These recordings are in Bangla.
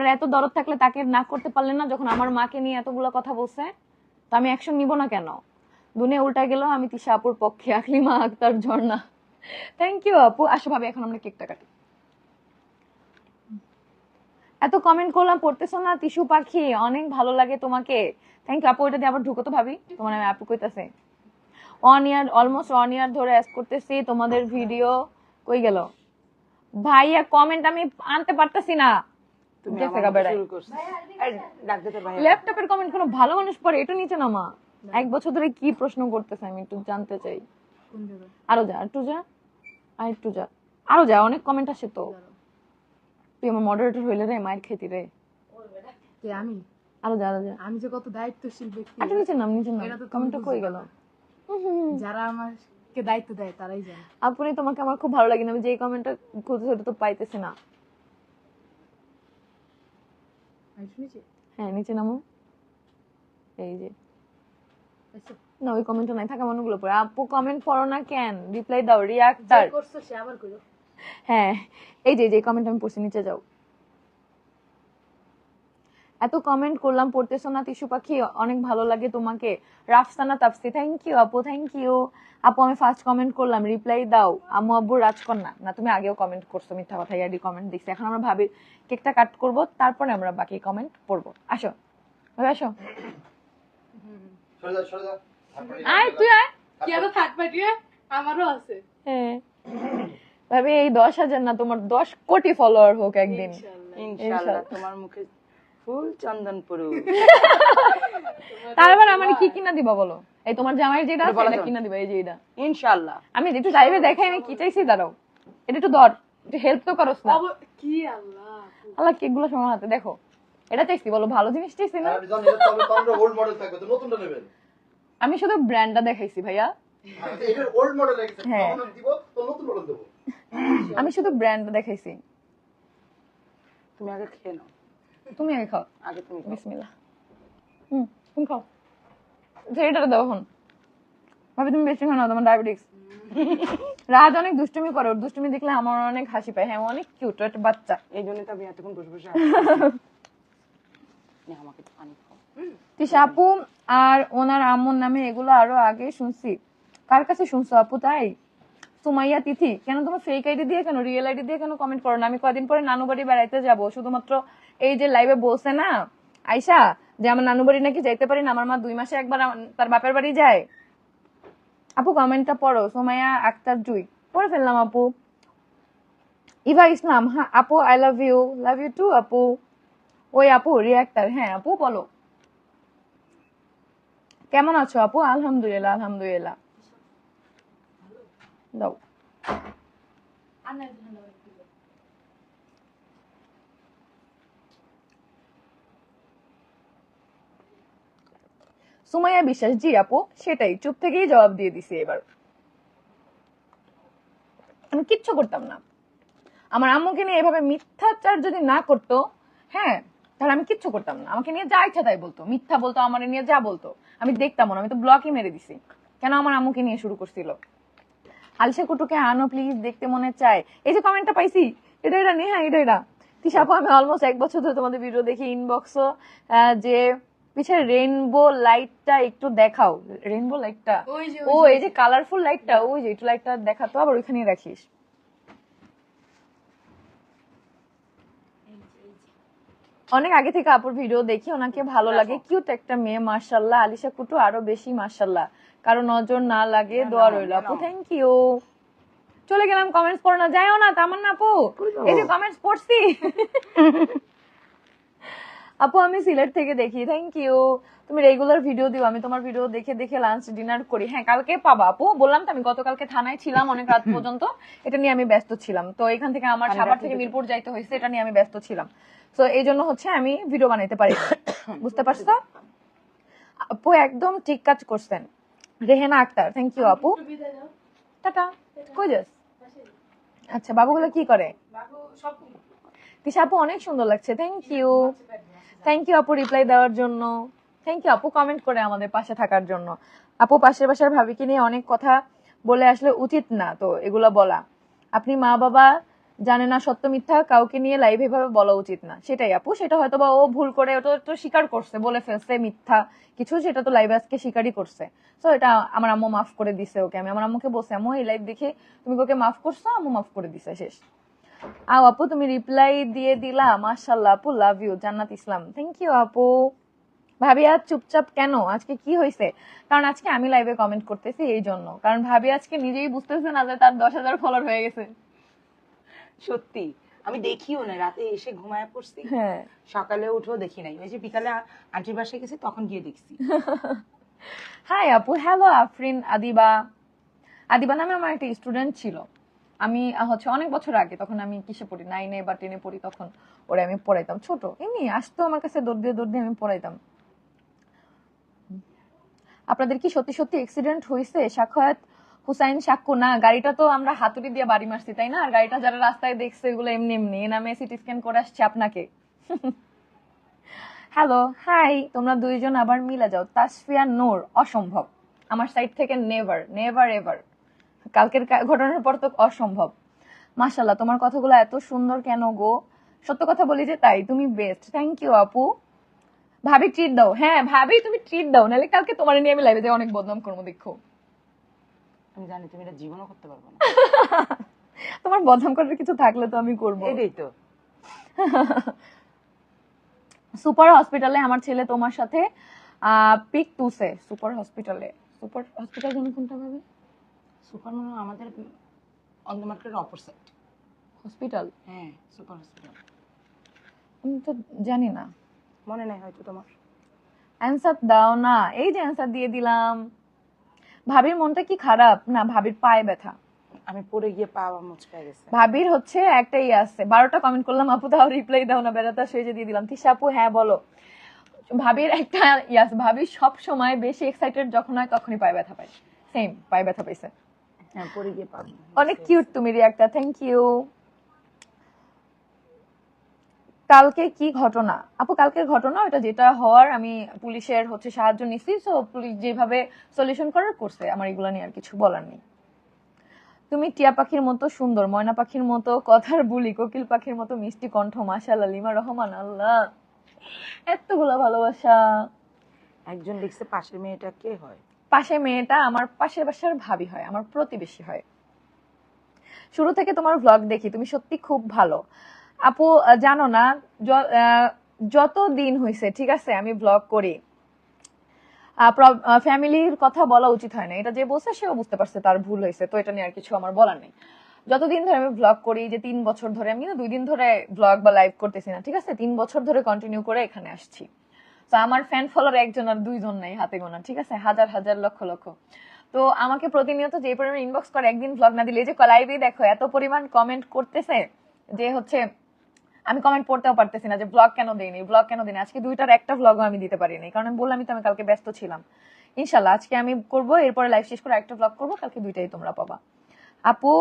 আপনার এত দরদ থাকলে তাকে না করতে পারলেন না যখন আমার মাকে নিয়ে এতগুলো কথা বলছে, তো আমি অ্যাকশন নিব না কেন? দুনিয়া উল্টা গেল আমি তিশা আপুর পক্ষে আকলিমা আক্তার ঝর্ণা। থ্যাংক ইউ আপু। আসো ভাবে, এখন আমরা কেকটা কাটি। এত কমেন্ট করলাম, পড়তেছো না টিস্যু পাখি, অনেক ভালো লাগে তোমাকে। থ্যাংক ইউ আপু, এটা দিয়ে আবার ঢুকো তো ভাবি। তোমার আমি আপু কইতাছে। One year almost one year ধরে অ্যাস করতেছি, তোমাদের ভিডিও কই গেল? ভাইয়া কমেন্ট আমি আনতে পারতেছি না। তুমি আমার ল্যাপটপের কমেন্ট কোনো ভালো মানুষ পড়ে এটা নিচে নামা। এক বছর ধরে কি প্রশ্ন করতেছে আমি একটু জানতে চাই। আরও যা একটু যা আর একটু যা। আরও যা অনেক কমেন্ট আসে তো। তুই আমার মডারেটর হইলে রে মায়ের খেতি রে। কে আমি? আরও যা আরও যা। আমি যে কত দায়িত্বশীল ব্যক্তি। একটু নিচে নাম নিচে নাম। কমেন্টটা কই গেল। যারা আমাকে দায়িত্ব দেয় তারাই জানে। আপনি তোমাকে আমার খুব ভালো লাগে না আমি যেই কমেন্টটা খুঁজে ওটা তো পাইতেছি না আমি শুনেছি হ্যাঁ নিচে নামো। এই যে। আচ্ছা, না ওই কমেন্টও নাই থাকা মানুষগুলো পড়ে। আপু কমেন্ট পড়ো না কেন? রিপ্লাই দাও রিয়াক্টার হ্যাঁ এই যে যে কমেন্ট আমি পড়ছি নিচে যাও। এত কমেন্ট করলাম পড়তেছো না টিস্যু পাখি অনেক ভালো লাগে তোমাকে। রাফসানা তাপসি থ্যাংক ইউ আপু থ্যাংক ইউ আপু আমি ফার্স্ট কমেন্ট করলাম রিপ্লাই দাও। আমু আব্বু রাজকন্যা। না তুমি আগেও কমেন্ট করছ মিথ্যা কথা ইয়াডি কমেন্ট দিচ্ছি এখন আমরা ভাবি কেকটা কাট করব তারপরে আমরা বাকি কমেন্ট পড়ব। আসো। ভাবে আসো। আয় তুই আয়। কি আরও থার্ড পার্টি আমারও আছে। হ্যাঁ। ভাবি এই দশ হাজার না তোমার দশ কোটি ফলোয়ার হোক একদিন। ইনশাআল্লাহ। ইনশাআল্লাহ তোমার মুখে ফুল চন্দন পুরু তারপর আমার কি কিনা দিবা বলো? এই তোমার জামাই যেটা আছে এটা কিনা দিবা এই যে এটা ইনশাআল্লাহ। আমি একটু লাইভে দেখাই আমি কি চাইছি দাঁড়াও। এটা একটু ধর একটু হেল্প তো করস না। কি আল্লাহ। আল্লাহ কেকগুলো সময় হাতে দেখো। এটা চাইছি বলো ভালো জিনিস চাইছি না? আমি শুধু ব্র্যান্ডটা দেখাইছি ভাইয়া। রেখেছে হ্যাঁ। আমি দিব তো নতুন মডেল দেবো। আমি শুধু ব্র্যান্ডটা দেখাইছি। তুমি আগে খেয়ে নাও। তুমি আগে খাও। আগে তুমি হুম। তুমি খাও। আচ্ছা, দাও এখন। ভাবি তুমি বেশি খাও না তোমার ডায়াবেটিস রাজ অনেক দুষ্টুমি করে ওর দুষ্টুমি দেখলে আমার অনেক হাসি পায়। হ্যাঁ অনেক কিউট একটা বাচ্চা। এই জন্যই তো আমি এতক্ষণ বসে বসে আমাকে পানি খাও। তিশা আপু আর ওনার আম্মুর নামে এগুলো আরও আগে শুনছি। কার কাছে শুনছো আপু তাই? সুমাইয়া তিথি। কেন তোমার ফেক আইডি দিয়ে কেন রিয়েল আইডি দিয়ে কেন কমেন্ট করো না? আমি কদিন পরে নানু বাড়ি বেড়াইতে যাব। শুধুমাত্র এই যে লাইভে বলছে না, আয়শা, যে আমার নানু বাড়ি নাকি যাইতে পারি না, আমার মা দুই মাসে একবার তার বাপের বাড়ি যায়। আপু কমেন্টটা পড়ো, সোমাইয়া আক্তার জুই। পড়ে ফেললাম, আপু। ইভা ইসলাম হ্যাঁ আপু I love you love you too আপু। ওই আপু রিয়াক্টার হ্যাঁ আপু, বলো। কেমন আছো, আপু? আলহামদুলিল্লাহ আলহামদুলিল্লাহ। দাও সুমাইয়া বিশ্বাস, জি আপু, সেটাই। চুপ থেকেই জবাব দিয়ে দিছি এবার। আমি কিচ্ছু করতাম না। আমার আম্মুকে নিয়ে এভাবে মিথ্যাচার যদি না করতো হ্যাঁ তাহলে আমি কিচ্ছু করতাম না। আমাকে নিয়ে যা ইচ্ছা তাই বলতো। মিথ্যা বলতো, আমার নিয়ে যা বলতো। আমি দেখতাম না, আমি তো ব্লকই মেরে দিছি। কেন আমার আম্মুকে নিয়ে শুরু করছিল? আলসা কুটুকে আনো প্লিজ দেখতে মনে চায়। এই যে কমেন্টটা পাইছি এটা এটা নেহা এটা এটা। তিশাপু আমি অলমোস্ট এক বছর ধরে তোমাদের ভিডিও দেখি ইনবক্সও যে পিছে রেইনবো লাইটটা একটু দেখাও। রেইনবো লাইটটা ও এই যে কালারফুল লাইটটা ওই যে একটু লাইটটা দেখাতো আবার ওইখানেই রাখিস অনেক আগে থেকে আপুর ভিডিও দেখি ওনাকে ভালো লাগে। কিউট একটা মেয়ে মার্শাল্লাহ আলিশা কুটু আরও বেশি মার্শাল্লাহ কারও নজর না লাগে দোয়া রইল। আপু থ্যাংক ইউ চলে গেলাম কমেন্টস পড়ো না যাইও না তামান না আপু এই যে কমেন্টস পড়ছি। আপু আমি সিলেট থেকে দেখি। থ্যাংক ইউ তুমি রেগুলার ভিডিও দিও আমি তোমার ভিডিও দেখে দেখে লাঞ্চ ডিনার করি। হ্যাঁ কালকে পাবা। আপু বললাম তো আমি গতকালকে থানায় ছিলাম অনেক রাত পর্যন্ত। এটা নিয়ে আমি ব্যস্ত ছিলাম। তো এখান থেকে আমার সাভার থেকে মিরপুর যাইতে হয়েছে এটা নিয়ে আমি ব্যস্ত ছিলাম। তো এই জন্য হচ্ছে আমি ভিডিও বানাইতে পারি। বুঝতে পারছ? আপু একদম ঠিক কাজ করছেন। রেহেনা আক্তার থ্যাংক ইউ আপু। টাটা। কই যাস? আচ্ছা বাবুগুলো কি করে? তিশা আপু অনেক সুন্দর লাগছে। থ্যাংক ইউ থ্যাংক ইউ আপু রিপ্লাই দেওয়ার জন্য। থ্যাংক ইউ আপু কমেন্ট করে আমাদের পাশে থাকার জন্য। আপু পাশের বাসার ভাবিকে নিয়ে অনেক কথা বলে আসলে উচিত না, তো এগুলো বলা। আপনি মা বাবা জানে না সত্য মিথ্যা, কাউকে নিয়ে লাইভ এভাবে বলা উচিত না। সেটাই আপু সেটা হয়তো বা ও ভুল করে, ওটা তো স্বীকার করছে, বলে ফেলছে, মিথ্যা কিছু, সেটা তো লাইভে আজকে স্বীকারই করছে। তো এটা আমার আম্মু মাফ করে দিছে ওকে। আমি, আমার আম্মুকে বলছি, আম্মু, এই লাইভ দেখে তুমি ওকে মাফ করছ? আম্মু মাফ করে দিছে, শেষ। আও আপু তুমি রিপ্লাই দিয়ে দিলা। মাশাল্লাহ আপু লাভ ইউ জান্নাত ইসলাম। থ্যাংক ইউ আপু। ভাবি আজ চুপচাপ কেন? আজকে কি হয়েছে কারণ আজকে আমি লাইভে কমেন্ট করতেছি এই জন্য। কারণ ভাবি আজকে নিজেই বুঝতেছে না যে তার দশ হাজার ফলোয়ার হয়ে গেছে। সত্যি। আমি দেখিও না রাতে এসে ঘুমায় পড়ছি। হ্যাঁ। সকালে উঠেও দেখি নাই। ওই যে বিকালে আন্টির বাসায় গেছি তখন গিয়ে দেখছি। হাই আপু হ্যালো আফরিন আদিবা। আদিবা নামে আমার একটা স্টুডেন্ট ছিল। আমি হচ্ছে অনেক বছর আগে তখন আমি কিসে পড়ি? নাইনে বা টেনে পড়ি, তখন ওরে আমি পড়াইতাম। ছোট এমনি আসতো আমার কাছে, দৌড় দিয়ে দৌড় দিয়ে আমি পড়াইতাম। আপনাদের কি সত্যি সত্যি অ্যাক্সিডেন্ট হয়েছে সাক্ষাৎ হুসাইন সাক্ষ্য? না, গাড়িটা তো আমরা হাতুড়ি দিয়ে বাড়ি মারছি, তাই না? আর গাড়িটা যারা রাস্তায় দেখছে, এগুলো এমনি এমনি। এ নামে সিটি স্ক্যান করে আসছে আপনাকে। হ্যালো হাই তোমরা দুইজন আবার মিলে যাও। তাসফিয়া নূর, অসম্ভব। আমার সাইড থেকে নেভার নেভার এভার কালকের ঘটনার পর তো অসম্ভব। মাশাল্লাহ তোমার কথাগুলো এত সুন্দর কেন গো? সত্য কথা বলি যে তাই তুমি বেস্ট থ্যাংক ইউ আপু। ভাবি ট্রিট দাও। হ্যাঁ ভাবি তুমি ট্রিট দাও। নাহলে কালকে তোমার নিয়ে আমি লাইভে যে অনেক বদনাম করব দেখো। আমি জানি তুমি এটা জীবনও করতে পারব না। তোমার বদনাম করার কিছু থাকলে তো আমি করব। এটাই তো। সুপার হসপিটালে আমার ছেলে তোমার সাথে পিক টুসে সুপার হসপিটালে সুপার হসপিটাল কোনটা ভাবে? সুপার মনে আমাদের অন দ্য মার্কেটের অপর সাইড হসপিটাল হ্যাঁ সুপার হসপিটাল আমি তো জানি না। মনে নাই হয়তো তোমার। অ্যান্সার দাও না। এই যে অ্যান্সার দিয়ে দিলাম। ভাবির মনটা কি খারাপ? না ভাবির পায়ে ব্যথা। আমি পড়ে গিয়ে পা মুচকায় গেছে। ভাবির হচ্ছে একটাই আছে। বারোটা কমেন্ট করলাম আপু তাও রিপ্লাই দাও না বেড়াতে সেজে দিয়ে দিলাম। তিশা আপু হ্যাঁ বলো। ভাবির একটা ইয়াস ভাবি সব সময় বেশি এক্সাইটেড যখন হয় তখনই পায়ে ব্যথা পায়। সেম পায়ে ব্যথা পাইছে। হ্যাঁ গিয়ে অনেক কিউট তুমি রিয়াক্টটা থ্যাংক ইউ কালকে কি ঘটনা? আপু কালকের ঘটনা ওটা যেটা হওয়ার আমি পুলিশের হচ্ছে সাহায্য নিছি সো পুলিশ যেভাবে সলিউশন করার করছে আমার এগুলো নিয়ে আর কিছু বলার নেই। তুমি টিয়া পাখির মতো সুন্দর ময়না পাখির মতো কথার বুলি কোকিল পাখির মতো মিষ্টি কণ্ঠ মাশাআল্লাহ লিমা রহমান আল্লাহ। এতগুলো ভালোবাসা। একজন লিখছে পাশের মেয়েটা কে হয়? পাশে মেয়েটা আমার পাশের বাসার ভাবি হয়, আমার প্রতিবেশী হয়। শুরু থেকে তোমার ভ্লগ দেখি, তুমি সত্যি খুব ভালো। আপু জানো না যত দিন হয়েছে ঠিক আছে, আমি ভ্লগ করি। ফ্যামিলির কথা বলা উচিত হয় না। এটা যে বলছে, সেও বুঝতে পারছে তার ভুল হয়েছে তো এটা নিয়ে আর কিছু আমার বলার নেই। যতদিন ধরে আমি ভ্লগ করি, যে তিন বছর ধরে, আমি দুই দিন ধরে ভ্লগ বা লাইভ করতেছি না, ঠিক আছে? তিন বছর ধরে কন্টিনিউ করে এখানে আসছি। তো আমার ফ্যান ফলোয়ার একজন আর দুইজন নাই হাতে গোনা, ঠিক আছে? হাজার হাজার, লক্ষ লক্ষ। তো আমাকে প্রতিনিয়ত যে পরিমাণ ইনবক্স করে, একদিন ভ্লগ না দিলে যে লাইভে দেখো, এত পরিমাণ কমেন্ট করতেছে যে হচ্ছে, আমি কমেন্ট পড়তেও পারতেছি না যে ব্লগ কেন দেইনি ব্লগ কেন দিইনি। আজকে দুইটার একটা ব্লগও আমি দিতে পারিনি কারণ আমি বললামই তো আমি কালকে ব্যস্ত ছিলাম। ইনশাল্লাহ, আজকে আমি করব, এরপরে লাইভ শেষ করে একটা ব্লগ করব, কালকে দুইটাই তোমরা পাবা। আপু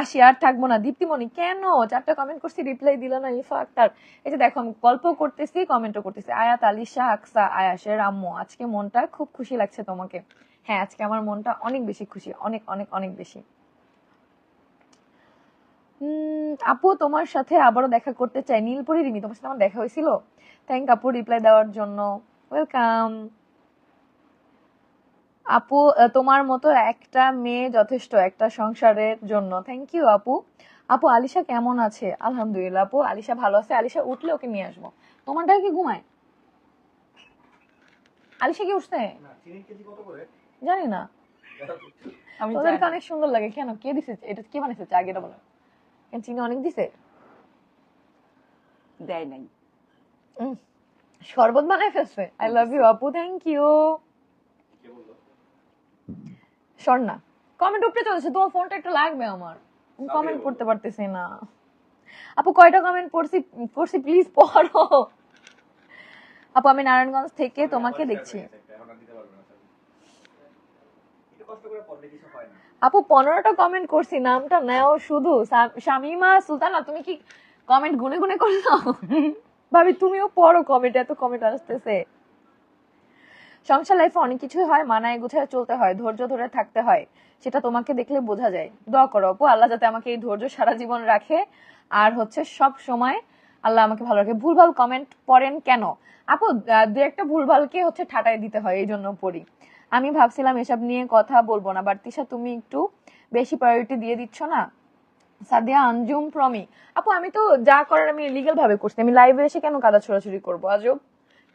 আসি, আর থাকব না। দীপ্তিমণি, কেন? চারটা কমেন্ট করছি রিপ্লাই দিল না ইফা আক্তার এই যে দেখো, আমি গল্প করতেছি কমেন্টও করতেছি। আয়াত আলিশা আকসা, আয়াসের আম্মু, আজকে মনটা খুব খুশি লাগছে তোমাকে। হ্যাঁ আজকে আমার মনটা অনেক বেশি খুশি, অনেক অনেক অনেক বেশি। আপু, তোমার সাথে আবারও দেখা করতে চাই। নীলপরি রিমি, তোমার সাথে আমার দেখা হয়েছিল। থ্যাংক আপু রিপ্লাই দেওয়ার জন্য। ওয়েলকাম আপু তোমার মতো একটা মেয়ে যথেষ্ট একটা সংসারের জন্য। থ্যাংক ইউ আপু। আপু আলিশা কেমন আছে? আলহামদুলিল্লাহ আপু। আলিশা ভালো আছে। আলিশা উঠলে ওকে নিয়ে আসব। তোমারটা কি ঘুমায়? আলিশা কি উঠছে? না চিনি কেজি কত করে? জানি না। অনেক সুন্দর লাগে। কেন? কে দিছে? এটা কে বানিয়েছে? চা এটা বলো। কেন চিনি অনেক দিছে? দেয় নাই। উম, শরবত বানায় ফেলছে। আই লাভ ইউ আপু। থ্যাংক ইউ স্বর্ণা কমেন্ট উপরে চলেছে তোমার ফোনটা একটু লাগবে আমার। কমেন্ট পড়তে পারতেছি না। আপু কয়টা কমেন্ট পড়ছি? করছি প্লিজ পড়ো। আপু আমি নারায়ণগঞ্জ থেকে তোমাকে দেখছি। আপু পনেরোটা কমেন্ট করছি নামটা নেও শুধু। শামিমা সুলতানা তুমি কি কমেন্ট গুনে গুনে করছ ভাবি তুমিও পড়ো কমেন্ট এত কমেন্ট আসতেছে। সংসার লাইফে অনেক কিছুই হয়, মানায় গুছায় চলতে হয়, ধৈর্য ধরে থাকতে হয়, সেটা তোমাকে দেখলে বোঝা যায়। দোয়া করো আপু আল্লাহ যাতে আমাকে এই ধৈর্য সারা জীবন রাখে। আর হচ্ছে সব সময় আল্লাহ আমাকে ভালো রাখে। ভুলভাল কমেন্ট পড়েন কেন? আপু দু একটা ভুলভালকে হচ্ছে ঠাটাই দিতে হয়, এই জন্য পড়ি। আমি ভাবছিলাম এসব নিয়ে কথা বলব না বাট তিশা, তুমি একটু বেশি প্রায়োরিটি দিয়ে দিচ্ছ না? সাদিয়া আঞ্জুম প্রমি আপু, আমি তো যা করার আমি লিগেল ভাবে করছি, আমি লাইভে এসে কেন কাদা ছোড়াছুড়ি করব? আজব।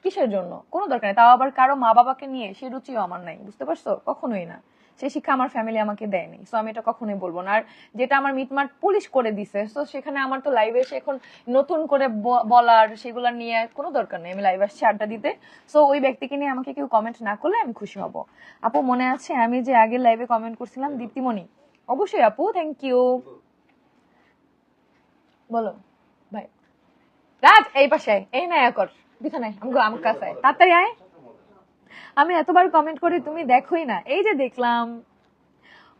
কিসের জন্য? কোনো দরকার নেই। তাও আবার কারও মা বাবাকে নিয়ে সে রুচিও আমার নাই, বুঝতে পারছ? কখনোই না। সে শিক্ষা আমার ফ্যামিলি আমাকে দেয়নি সো আমি এটা কখনোই বলব না। আর যেটা আমার মিটমাট পুলিশ করে দিছে সো সেখানে আমার তো লাইভে এসে এখন নতুন করে বলার সেগুলো নিয়ে কোনো দরকার নেই। আমি লাইভে আসছি আড্ডা দিতে সো ওই ব্যক্তিকে নিয়ে আমাকে কেউ কমেন্ট না করলে আমি খুশি হব। আপু, মনে আছে? আমি যে আগের লাইভে কমেন্ট করছিলাম, দীপ্তিমণি। অবশ্যই আপু থ্যাংক ইউ বলো, ভাই। রাজ, এই পাশে এই না কর। বিছানায় আমি আমার কাছে। তাড়াতাড়ি আয়। আমি এতবার কমেন্ট করে, তুমি দেখোই না। এই যে দেখলাম,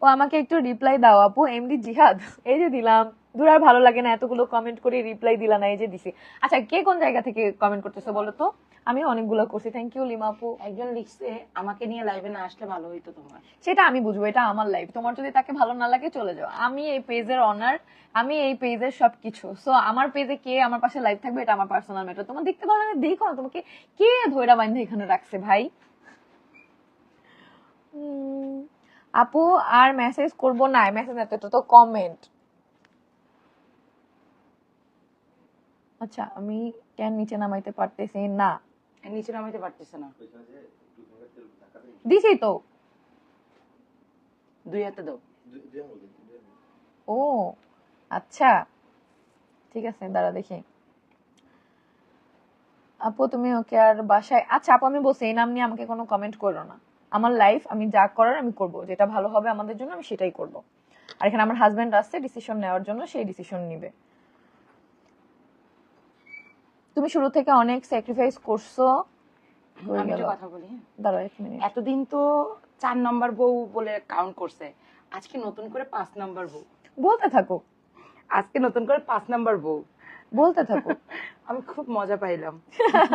ও আমাকে একটু রিপ্লাই দাও আপু এমডি জিহাদ। এই যে দিলাম, দূর আর ভালো লাগে না, এতগুলো কমেন্ট করে রিপ্লাই দিলা না, এই যে দিছি। আচ্ছা কে কোন জায়গা থেকে কমেন্ট করতেছো বলো তো? আমি অনেকগুলো করছি। থ্যাংক ইউ লিমা আপু। একজন লিখছে আমাকে নিয়ে লাইভে না আসলে ভালো হইতো তোমার। সেটা আমি বুঝব এটা আমার লাইফ তোমার যদি তাকে ভালো না লাগে চলে যাও। আমি এই পেজের অনার আমি এই পেজের সবকিছু। সো আমার পেজে কে আমার পাশে লাইভ থাকবে এটা আমার পার্সোনাল ম্যাটার তোমার দেখতে ভালো লাগে দেখো না তোমাকে কে ধৈরা বাইন্ধে এখানে রাখছে ভাই। আপু আর মেসেজ করব না মেসেজ এত এটা তো কমেন্ট আচ্ছা আমি কেন নিচে নামাইতে পারতেছি না। নিচে নামাইতে পারতেছে না। দিছি তো। দুই হাতে দাও। ও আচ্ছা। ঠিক আছে দাঁড়া দেখি। আপু তুমি ওকে আর বাসায় আচ্ছা আপু আমি বলছি এই নাম নিয়ে আমাকে কোনো কমেন্ট করো না। আমার লাইফ আমি যা করার আমি করব। যেটা ভালো হবে আমাদের জন্য আমি সেটাই করব। আর এখানে আমার হাজবেন্ড আসছে ডিসিশন নেওয়ার জন্য সেই ডিসিশন নিবে। তুমি শুরু থেকে অনেক স্যাক্রিফাইস করছ আমি একটা কথা বলি হ্যাঁ? দাঁড়াও এক মিনিট এতদিন তো চার নাম্বার বউ বলে কাউন্ট করছে আজকে নতুন করে পাঁচ নাম্বার বউ। বলতে থাকো। আজকে নতুন করে পাঁচ নাম্বার বউ। বলতে থাকো। আমি খুব মজা পাইলাম।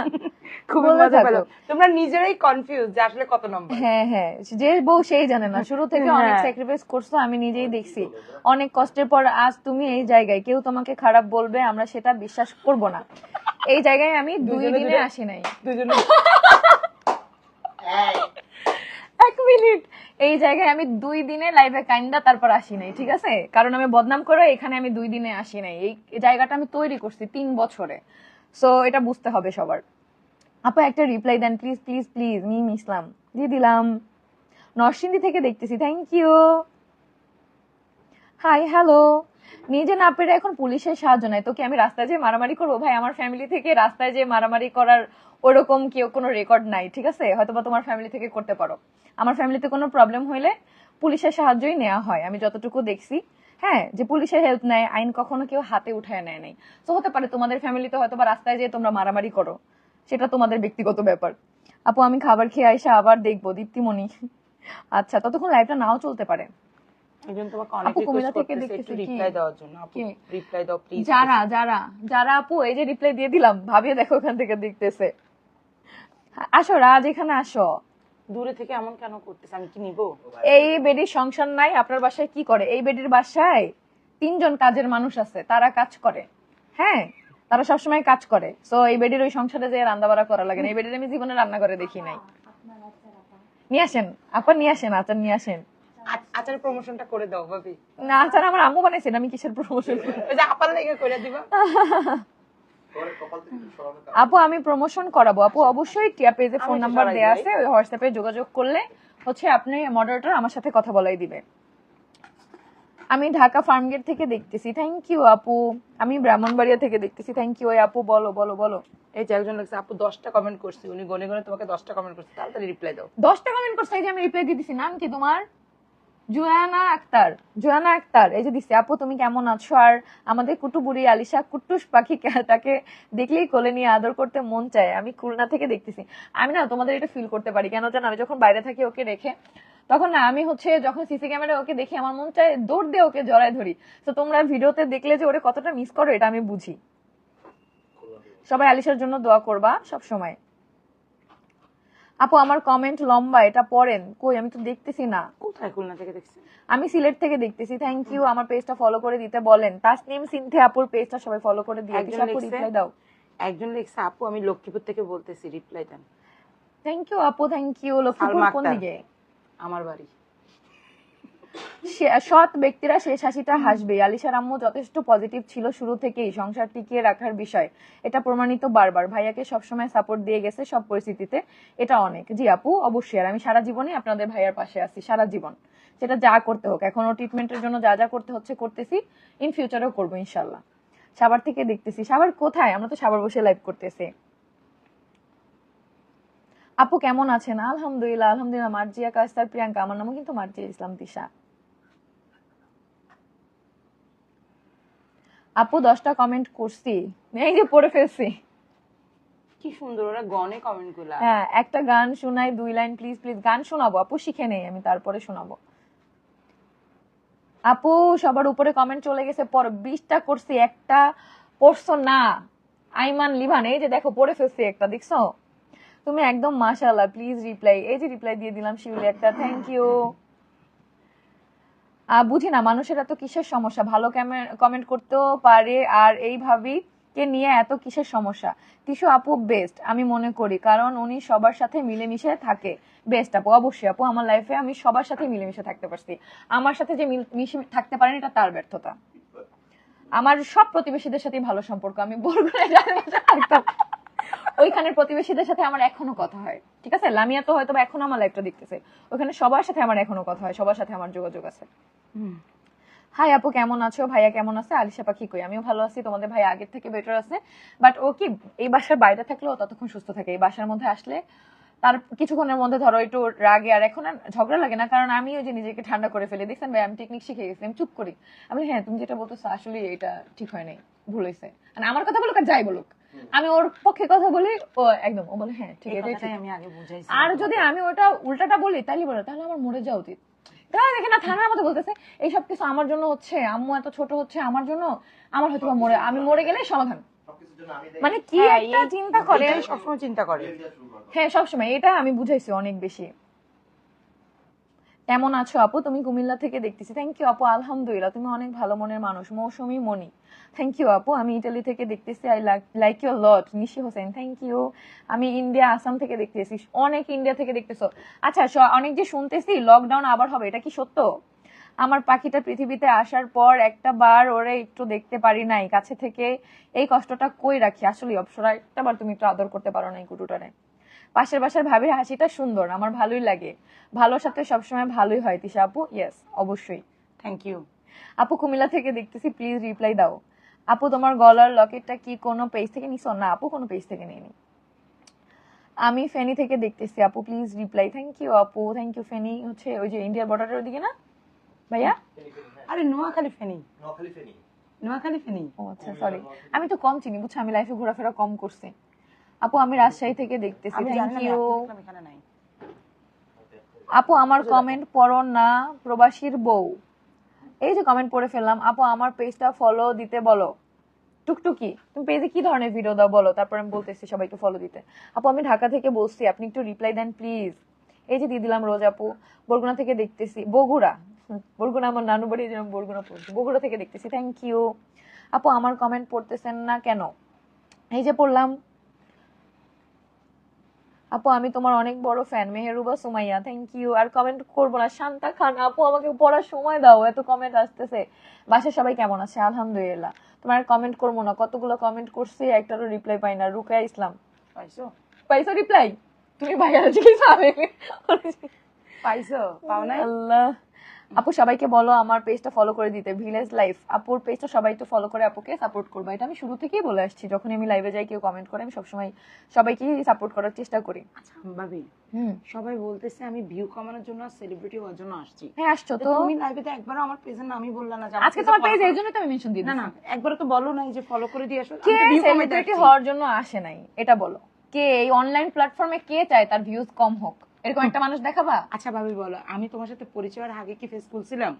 খুব মজা থাকো। পাইলাম। তোমরা নিজেরাই কনফিউজ যে আসলে কত নাম্বার হ্যাঁ হ্যাঁ। যে বউ সেই জানে না। শুরু থেকে অনেক হ্যাঁ। স্যাক্রিফাইস করছ আমি নিজেই দেখছি। অনেক কষ্টের পর আজ তুমি এই জায়গায় কেউ তোমাকে খারাপ বলবে আমরা সেটা বিশ্বাস করব না। এই জায়গায় আমি দুই দিনে আসি নাই। দুজনে এক মিনিট। এই জায়গায় আমি দুই দিনে লাইভে কাইন্দা তারপর আসি নাই ঠিক আছে? কারণ আমি বদনাম করে এখানে আমি দুই দিনে আসি নাই। এই জায়গাটা আমি তৈরি করছি তিন বছরে। সো এটা বুঝতে হবে সবার। আপু একটা reply then please please please Mim Islam. দিয়ে দিলাম। নরসিংদী থেকে দেখতেছি থ্যাংক ইউ হাই হ্যালো নিজে না পেরে এখন পুলিশের সাহায্য নেয়। তো কি আমি রাস্তায় যে মারামারি করব? ভাই, আমার ফ্যামিলি থেকে রাস্তায় যে মারামারি করার ওরকম কেউ কোনো রেকর্ড নাই, ঠিক আছে? হয়তো বা তোমার ফ্যামিলি থেকে করতে পারো। আমার ফ্যামিলিতে কোনো প্রবলেম হইলে পুলিশের সাহায্যই নেওয়া হয়, আমি যতটুকু দেখছি। হ্যাঁ যে পুলিশের হেল্প নেয়, আইন কখনো কেউ হাতে উঠায় নেয় নাই। তো হতে পারে তোমাদের ফ্যামিলিতে হয়তো বা রাস্তায় যে তোমরা মারামারি করো। সেটা তোমাদের ব্যক্তিগত ব্যাপার। আপু, আমি খাবার খেয়ে আইসা আবার দেখব, দীপ্তিমণি। আচ্ছা ততক্ষণ লাইভটা নাও চলতে পারে। একজন তোমাকে অনেক রিকোয়েস্ট করতেছে একটু রিপ্লাই দেওয়ার জন্য। আপু রিপ্লাই দাও প্লিজ যারা যারা যারা আপু এই যে রিপ্লাই দিয়ে দিলাম ভাবিয়ে দেখো ওখান থেকে দেখতেছে। আসো রাজ এখানে আসো। দূরে থেকে এমন কেন করতেছে? আমি কি নিব? এই বেডির সংসার নাই আপনার বাসায় কি করে? এই বেডির বাসায় তিনজন কাজের মানুষ আছে তারা কাজ করে। হ্যাঁ তারা সবসময় কাজ করে। তো এই বেডির ওই সংসারে যে রান্না বাড়া করা লাগে না এই বেডির আমি জীবনে রান্না করে দেখি নাই। নিয়ে আসেন আপা নিয়ে আসেন আচার নিয়ে আসেন। আচার প্রমোশনটা করে দাও ভাবি। না আচার আমার আম্মু বানাইছেন আমি কিসের প্রমোশন ওই যে আপার লেগে করে দিবা। আপু আমি প্রমোশন করাবো। আপু অবশ্যই টিয়া পেজে ফোন নাম্বার দেয়া আছে ওই হোয়াটসঅ্যাপে যোগাযোগ করলে হচ্ছে আপনি মডারেটর আমার সাথে কথা বলাই দিবে। আমি ঢাকা ফার্মগেট থেকে দেখতেছি। থ্যাংক ইউ আপু। আমি ব্রাহ্মণবাড়িয়া থেকে দেখতেছি। থ্যাংক ইউ আপু বলো বলো বলো। এই যে একজন লাগছে আপু দশটা কমেন্ট করছি উনি গনে গনে তোমাকে দশটা কমেন্ট করছে তাড়াতাড়ি রিপ্লাই দাও। দশটা কমেন্ট করছে এই যে আমি রিপ্লাই দিয়ে দিছি নাম কি তোমার? জোয়ানা আক্তার জোয়ানা আক্তার এই যে দিছি আপু তুমি কেমন আছো? আর আমাদের কুটুবুড়ি আলিশা কুট্টুস পাখি তাকে দেখলেই কোলে নিয়ে আদর করতে মন চায়। আমি খুলনা থেকে দেখতেছি। আমি না তোমাদের এটা ফিল করতে পারি। কেন জানো আমি যখন বাইরে থাকি ওকে রেখে তখন না আমি হচ্ছে যখন সিসি ক্যামেরা ওকে দেখি আমার মন চায় দৌড় দিয়ে ওকে জড়ায় ধরি। তো তোমরা ভিডিওতে দেখলে যে ওরে কতটা মিস করো এটা আমি বুঝি। সবাই আলিশার জন্য দোয়া করবা সব সময়। আপু আমার কমেন্ট লম্বা এটা পড়েন। কই আমি তো দেখতেছি না। কোথায় খুলনা থেকে দেখছি আমি সিলেট থেকে দেখতেছি থ্যাংক ইউ আমার পেজটা ফলো করে দিতে বলেন। তাসনিম সিনথে আপুর পেজটা সবাই ফলো করে দিয়ে দিন আপু রিপ্লাই দাও। একজন লিখছে আপু আমি লক্ষ্মীপুর থেকে বলতেছি রিপ্লাই দেন। থ্যাংক ইউ আপু থ্যাংক ইউ লক্ষ্মীপুর কোন। দিকে? আমার বাড়ি। সৎ ব্যক্তিরা শেষ হাসিটা হাসবে। আলিশার আম্মু যথেষ্ট পজিটিভ ছিল শুরু থেকেই সংসার টিকিয়ে রাখার বিষয়। এটা প্রমাণিত বারবার। ভাইয়াকে সবসময় সাপোর্ট দিয়ে গেছে সব পরিস্থিতিতে। এটা অনেক। জি আপু অবশ্যই। আর আমি সারা জীবনই আপনাদের ভাইয়ার পাশে আছি সারা জীবন। সেটা যা করতে হোক। এখনও ট্রিটমেন্টের জন্য যা যা করতে হচ্ছে করতেছি। ইন ফিউচারেও করব ইনশাল্লাহ। সাবার থেকে দেখতেছি। সাবার কোথায়? আমরা তো সাবার বসে লাইভ করতেছি। আপু কেমন আছেন? আলহামদুলিল্লাহ আলহামদুলিল্লাহ। মার্জিয়া কাস্তার প্রিয়াঙ্কা। আমার নামও কিন্তু মার্জিয়া ইসলাম তিশা। আপু দশটা কমেন্ট করছি। এই যে পড়ে ফেলছি। কি সুন্দর ওরা গনে কমেন্টগুলা। হ্যাঁ একটা গান শোনাই দুই লাইন প্লিজ প্লিজ গান শোনাবো। আপু শিখে নেই আমি তারপরে শোনাবো। আপু সবার উপরে কমেন্ট চলে গেছে পর বিশটা করছি একটা পড়ছো না। আইমান লিভান এই যে দেখো পড়ে ফেলছি একটা দেখছ? তুমি একদম মাশাআল্লাহ প্লিজ রিপ্লাই এই যে রিপ্লাই দিয়ে দিলাম শিউলি একটা থ্যাংক ইউ বুঝি না, মানুষের এত কিসের সমস্যা? ভালো কমেন্ট করতেও পারে আর এইভাবেই কে নিয়ে এত কিসের সমস্যা? তিশু আপু বেস্ট আমি মনে করি, কারণ উনি সবার সাথে মিলেমিশে থাকে। বেস্ট আপু, অবশ্যই আপু, আমার লাইফে আমি সবার সাথে মিলেমিশে থাকতে পারছি। আমার সাথে যে মিশে থাকতে পারেন, এটা তার ব্যর্থতা। আমার সব প্রতিবেশীদের সাথে ভালো সম্পর্ক, আমি যাদের থাকতাম ওইখানের প্রতিবেশীদের সাথে আমার এখনও কথা হয়। ঠিক আছে? লামিয়া তো হয়তো এখনও আমার লাইফটা দেখতেছে। ওখানে সবার সাথে আমার এখনও কথা হয় সবার সাথে আমার যোগাযোগ আছে। হাই আপু কেমন আছো? ভাইয়া কেমন আছে? আলিশা পাখি কই? আমিও ভালো আছি। তোমাদের ভাই আগের থেকে বেটার আছে। বাট ও কি এই বাসার বাইরে থাকলেও ততক্ষণ সুস্থ থাকে। এই বাসার মধ্যে আসলে তার কিছুক্ষণের মধ্যে ধরো একটু রাগে আর এখন আর ঝগড়া লাগে না। কারণ আমি ওই যে নিজেকে ঠান্ডা করে ফেলি দেখছেন ভাই আমি টেকনিক শিখে গেছি। আমি চুপ করি। আমি হ্যাঁ তুমি যেটা বলতেছো আসলে এটা ঠিক হয় নাই। ভুল হয়েছে। মানে আমার কথা বলুক আর যাই বলুক। আমি ওর পক্ষে কথা বলি ও একদম ও বলে হ্যাঁ ঠিক কথাটাই আমি আগে বুঝাইছি। আর যদি আমি ওটা উল্টাটা বলি তাহলে বলে তাহলে আমার মরে যাওয়া উচিত। তাহলে দেখে না থানার মতো বলতেছে এই সব কিছু আমার জন্য হচ্ছে আম্মু এত ছোট হচ্ছে আমার জন্য আমার হয়তো মরে আমি মরে গেলে সমাধান। সবকিছুর জন্য আমি মানে কি হ্যাঁ, একটা চিন্তা করে? সবসময় চিন্তা করে। হ্যাঁ সবসময় এটা আমি বুঝাইছি অনেক বেশি। কেমন আছো আপু? তুমি কুমিল্লা থেকে দেখতেছি। থ্যাংক ইউ আপু, আলহামদুলিল্লাহ। তুমি অনেক ভালো মনের মানুষ। মৌসুমী মনি থ্যাংক ইউ আপু, আমি ইটালি থেকে দেখতেছি। I like your lot Nishi Hossain. Thank you আমি ইন্ডিয়া আসাম থেকে দেখতেছি। অনেক ইন্ডিয়া থেকে দেখতেছো। আচ্ছা অনেক যে শুনতেছি লকডাউন আবার হবে, এটা কি সত্য? আমার পাখিটা পৃথিবীতে আসার পর একটা বার ওরে একটু দেখতে পারি নাই, কাছে থেকে। এই কষ্টটা কই রাখি? আসলে অপসরা একটা বার তুমি একটু আদর করতে পারো না এই কুটুটারে পাশের বাসার ভাবির হাসিটা সুন্দর আমার ভালোই লাগে। ভালোর সাথে সবসময় ভালোই হয় তিশা আপু? ইয়েস অবশ্যই। থ্যাংক ইউ আপু কুমিল্লা থেকে দেখতেছি প্লিজ রিপ্লাই দাও। আপু তোমার গলার লকেটটা কি কোনো পেজ থেকে নিছো? না আপু কোনো পেজ থেকে নেইনি। আমি ফেনি থেকে দেখতেছি আপু প্লিজ রিপ্লাই থ্যাংক ইউ আপু থ্যাংক ইউ ফেনি হচ্ছে ওই যে ইন্ডিয়ার বর্ডারের ওদিকে না? ভাইয়া? আরে নোয়াখালী ফেনি নোয়াখালী ফেনী নোয়াখালী ফেনি ও আচ্ছা সরি আমি তো কম চিনি বুঝছ আমি লাইফে ঘোরাফেরা কম করছি। আপু আমি রাজশাহী থেকে দেখতেছি থ্যাংক ইউ আপু আমার কমেন্ট পড়ো না প্রবাসীর বউ। এই যে কমেন্ট পড়ে ফেললাম আপু আমার পেজটা ফলো দিতে বলো। টুকটুকি তুমি পেজে কি ধরনের ভিডিও দাও বলো? তারপর আমি বলতেছি সবাইকে ফলো দিতে। আপু আমি ঢাকা থেকে বলছি আপনি একটু রিপ্লাই দেন প্লিজ এই যে দিয়ে দিলাম রোজ আপু বরগুনা থেকে দেখতেছি বগুড়া। বরগুনা আমার নানু বাড়ি যেন বরগুনা পড়ছি। বগুড়া থেকে দেখতেছি থ্যাংক ইউ আপু আমার কমেন্ট পড়তেছেন না কেন? এই যে পড়লাম আপু আমি তোমার অনেক বড় fan Meheruba Sumaiya thank you R comment করব না শান্তা খান আপু আমাকে পড়ার সময় দাও এত কমেন্ট আসতেছে। বাসায় সবাই কেমন আছে? আলহামদুলিল্লাহ। তোমার কমেন্ট করব না কতগুলো কমেন্ট করছি একটা একটারও রিপ্লাই পাই না। রুকায়া ইসলাম। পাইছো? পাইছো রিপ্লাই তুমি ভাইয়ার জিজ্ঞেস পাইছো পাও না আল্লাহ। আপু সবাইকে বলো আমার পেজটা ফলো করে দিতে ভিলেজ লাইফ আপুর পেজটা সবাই একটু ফলো করে আপুকে সাপোর্ট করবে। এটা আমি শুরু থেকেই বলে আসছি যখন আমি লাইভে যাই কেউ কমেন্ট করে আমি সবসময় সবাইকেই সাপোর্ট করার চেষ্টা করি। আচ্ছা ভাবি সবাই বলতেছে আমি ভিউ কমানোর জন্য সেলিব্রিটি হওয়ার জন্য আসছি। হ্যাঁ আসছো তো তো। তুমি লাইভে তো একবারও আমার পেজের নামই বললা না আজকে তোমার পেজ। এই জন্যই তো আমি মেনশন দিয়ে না না একবারও তো বলো নাই যে ফলো করে দিয়ে আসো কে তো সেলিব্রিটি হওয়ার জন্য আসে নাই? এটা বলো। কে এই অনলাইন প্ল্যাটফর্মে কে চায় তার ভিউজ কম হোক? এরকম একটা মানুষ দেখাবা? আচ্ছা ভাবি বলো। আমি তোমার সাথে পরিচয়ের আগে কি ফেস খুলছিলাম।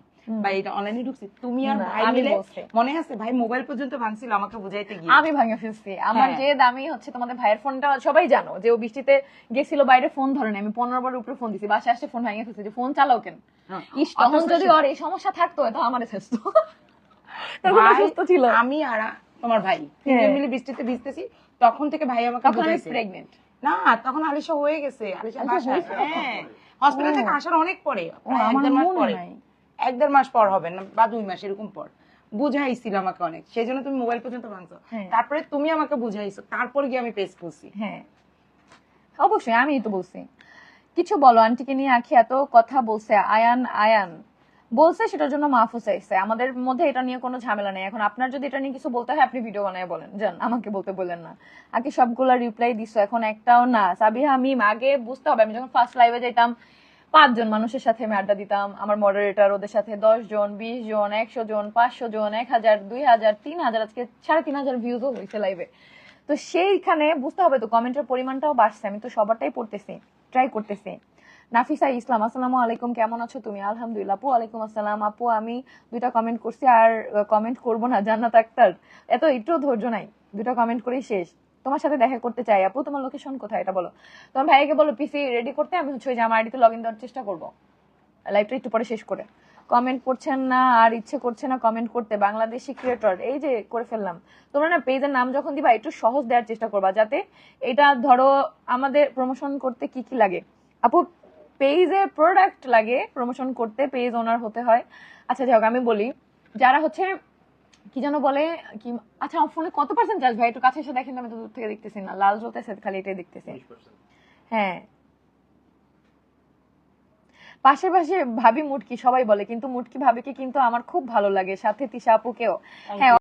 বা এটা অনলাইনে ঢুকছি। তুমি আর ভাই মিলে মনে আছে ভাই মোবাইল পর্যন্ত ভাঙছিল আমাকে বুঝাইতে গিয়ে? আমি ভাঙে ফেলছি। আমার হ্যাঁ। যে দামি হচ্ছে তোমাদের ভাইয়ের ফোনটা সবাই জানো যে ও বৃষ্টিতে গেছিল বাইরে ফোন ধরে আমি পনেরো বার উপরে ফোন দিছি। বাসায় আসছে ফোন ভাঙে ফেলছি যে ফোন চালাও কেন? হ্যাঁ। ইস তখন যদি ওর এই সমস্যা থাকতো তো আমার শেষ তখন ভাই, সুস্থ ছিল। আমি আর তোমার ভাই হ্যাঁ। মিলে বৃষ্টিতে ভিজতেছি তখন থেকে ভাই আমাকে প্রেগনেন্ট না তখন আলিশা হয়ে গেছে। আলিশা বাসায়। হ্যাঁ হসপিটাল থেকে আসার অনেক পরে এক দেড় মাস পরে। এক দেড় মাস পর হবে না বা দুই মাস এরকম পর। বুঝাইছিল আমাকে অনেক। সেই জন্য তুমি মোবাইল পর্যন্ত ভাঙছো। হ্যাঁ। তারপরে তুমি আমাকে বুঝাইছো তারপর গিয়ে আমি পেজ খুলছি হ্যাঁ। অবশ্যই আমি তো বলছি। কিছু বলো আন্টিকে নিয়ে আখি এত কথা বলছে আয়ান আয়ান। বলছে, সেটার জন্য মাফও চাইছে। আমাদের মধ্যে এটা নিয়ে কোনো ঝামেলা নেই। এখন আপনার যদি এটা নিয়ে কিছু বলতে হয়, আপনি ভিডিও বানায় বলেন। যান, আমাকে বলতে বললেন না। আগে সবগুলা রিপ্লাই দিছো, এখন একটাও না। সাবিহা, মিম, আগে বুঝতে হবে, আমি যখন ফার্স্ট লাইভে যাইতাম, পাঁচজন মানুষের সাথে আমি আড্ডা দিতাম। আমার মডারেটার ওদের সাথে দশ জন বিশ জন একশো জন পাঁচশো জন এক হাজার দুই হাজার তিন হাজার আজকে সাড়ে তিন হাজার ভিউজও হয়েছে লাইভে তো সেইখানে বুঝতে হবে তো কমেন্টের পরিমাণটাও বাড়ছে। আমি তো সবারটাই পড়তেছি ট্রাই করতেছি। নাফিসা ইসলাম, আসসালামু আলাইকুম, কেমন আছো তুমি? আলহামদুলিল্লাহ, আপু ওয়ালাইকুম আসসালাম। আপু, আমি দুইটা কমেন্ট করছি আর কমেন্ট করব না, জান্নাত আক্তার। এত, একটু ধৈর্য নাই দুটো কমেন্ট করেই শেষ। তোমার সাথে দেখা করতে চাই, আপু, তোমার লোকেশন কোথায়, এটা বলো। তোমার ভাইকে বলো, পিসি রেডি করতে? আমি হচ্ছে ওই আমার আইডিতে লগ ইন দেওয়ার চেষ্টা করব। লাইভটা একটু পরে শেষ করে। কমেন্ট করছেন না, আর ইচ্ছে করছে না কমেন্ট করতে, বাংলাদেশি ক্রিয়েটর এই যে করে ফেললাম। তোমরা না পেজের নাম যখন দিবা, একটু সহজ দেওয়ার চেষ্টা করবা, যাতে এটা ধরো আমাদের প্রমোশন করতে কি কি লাগে। আপু পেজে প্রোডাক্ট লাগে প্রমোশন করতে পেজ ওনার হতে হয়। আচ্ছা যাই হোক আমি বলি যারা হচ্ছে কি যেন বলে কি আচ্ছা আমার ফোনে কত পার্সেন্ট চার্জ ভাই? একটু কাছে এসে দেখেন আমি তো দূর থেকে দেখতেছি না। লাল জ্বলতেছে খালি এটাই দেখতেছি। হ্যাঁ। পাশে পাশে ভাবি মুটকি সবাই বলে কিন্তু মুটকি ভাবিকে কিন্তু আমার খুব ভালো লাগে সাথে তিশা আপুকেও। হ্যাঁ